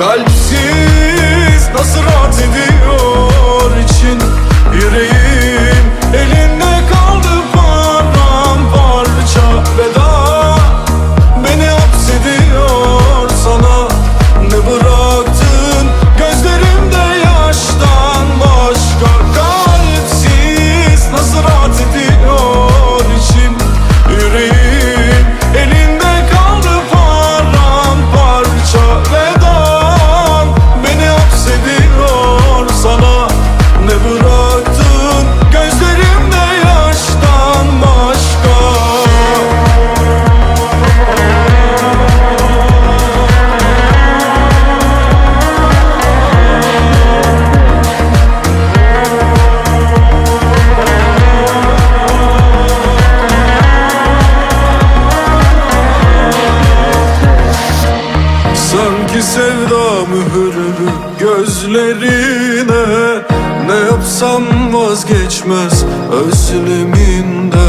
Kalpsiz nasıl rahat ediyor sevda mühürlü gözlerine. Ne yapsam vazgeçmez özleminden.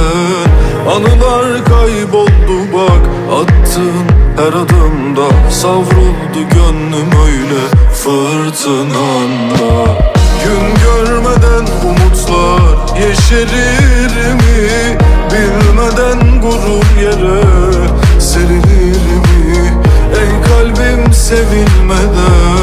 Anılar kayboldu bak attığın her adımda Savruldu gönlüm öyle fırtınanda Gün görmeden umutlar yeşerir mi? Sevilmeden